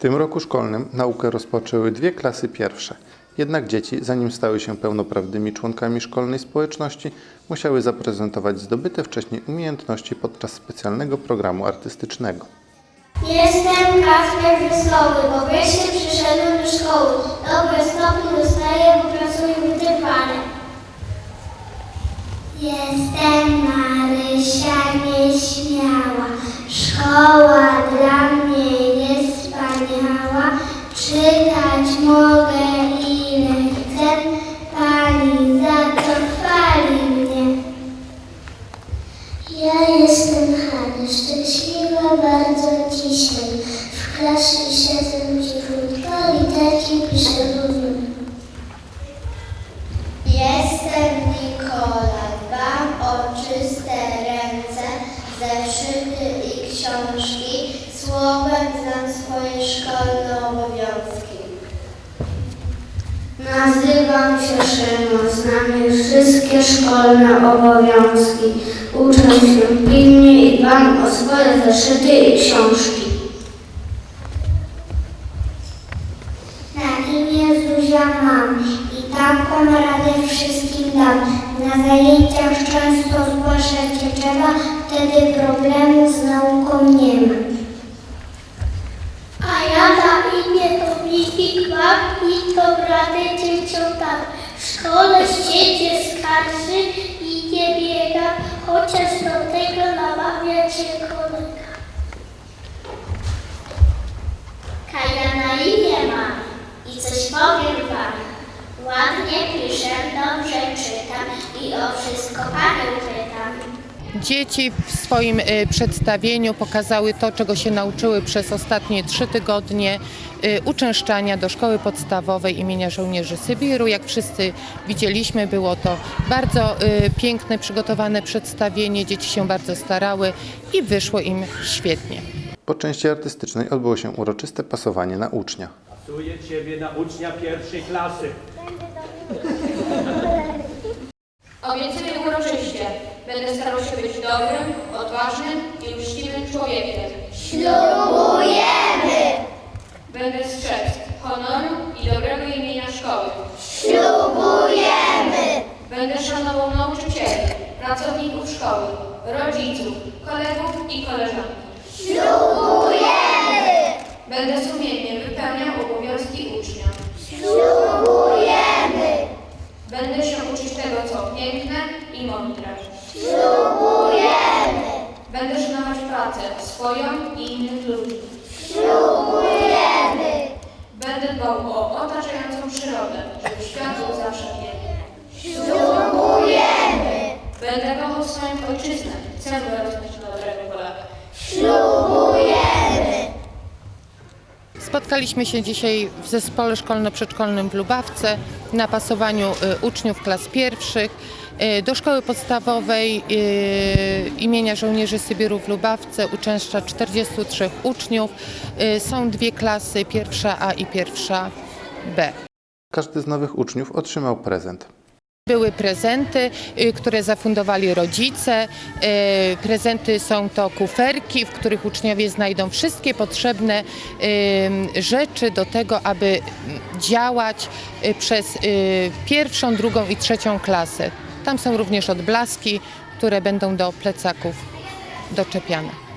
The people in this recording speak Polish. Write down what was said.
tym roku szkolnym naukę rozpoczęły dwie klasy pierwsze. Jednak dzieci, zanim stały się pełnoprawnymi członkami szkolnej społeczności, musiały zaprezentować zdobyte wcześniej umiejętności podczas specjalnego programu artystycznego. Jestem Kasper Wesoły, bo wreszcie przyszedłem do szkoły. Dobre stopnie dostaję, bo pracuję wytrwale. Jestem Marysia nieśmiała. Szkoła dla dzisiaj. W klasie siedzę cichutko i taki piszę równo. Jestem Nikola, dbam o czyste ręce, zeszyty i książki. Słowem znam swoje szkolne obowiązki. Nazywam się Szymon, znam już wszystkie szkolne obowiązki. Uczę się pilnie i dbam o swoje zeszyty i książki. Kwak i to radę dzieciom dam. W szkole siedzę skarży i nie biegam, chociaż do tego namawia cię kolega. Kaja na imię mam i coś powiem wam. Ładnie piszę, dobrze czytam i o wszystko panią pytam. Dzieci w swoim y, przedstawieniu pokazały to, czego się nauczyły przez ostatnie trzy tygodnie y, uczęszczania do szkoły podstawowej imienia żołnierzy Sybiru. Jak wszyscy widzieliśmy, było to bardzo y, piękne, przygotowane przedstawienie. Dzieci się bardzo starały i wyszło im świetnie. Po części artystycznej odbyło się uroczyste pasowanie na ucznia. Pasuję Ciebie na ucznia pierwszej klasy. Obiecuję uroczyście. Będę starał się być dobrym, odważnym i uczciwym człowiekiem. Ślubujemy! Będę strzec honoru i dobrego imienia szkoły. Ślubujemy! Będę szanował nauczycieli, pracowników szkoły, rodziców, kolegów i koleżanki. Ślubujemy! Będę sumiennie wypełniał obowiązki ucznia. Będę się uczyć tego, co piękne i mądre. Ślubujemy! Będę szanować pracę swoją i innych ludzi. Ślubujemy! Będę dbał o otaczającą przyrodę, żeby świat był zawsze piękny. Ślubujemy! Będę kochał swoją ojczyznę. Chcę wyrosnąć na dobrego Polaka. Spotkaliśmy się dzisiaj w zespole szkolno-przedszkolnym w Lubawce na pasowaniu y, uczniów klas pierwszych y, do szkoły podstawowej y, imienia żołnierzy Sybiru w Lubawce uczęszcza 43 uczniów. Są dwie klasy, pierwsza A i pierwsza B. Każdy z nowych uczniów otrzymał prezent. Były prezenty, y, które zafundowali rodzice. Y, Prezenty są to kuferki, w których uczniowie znajdą wszystkie potrzebne y, rzeczy do tego, aby działać przez pierwszą, drugą i trzecią klasę. Tam są również odblaski, które będą do plecaków doczepiane.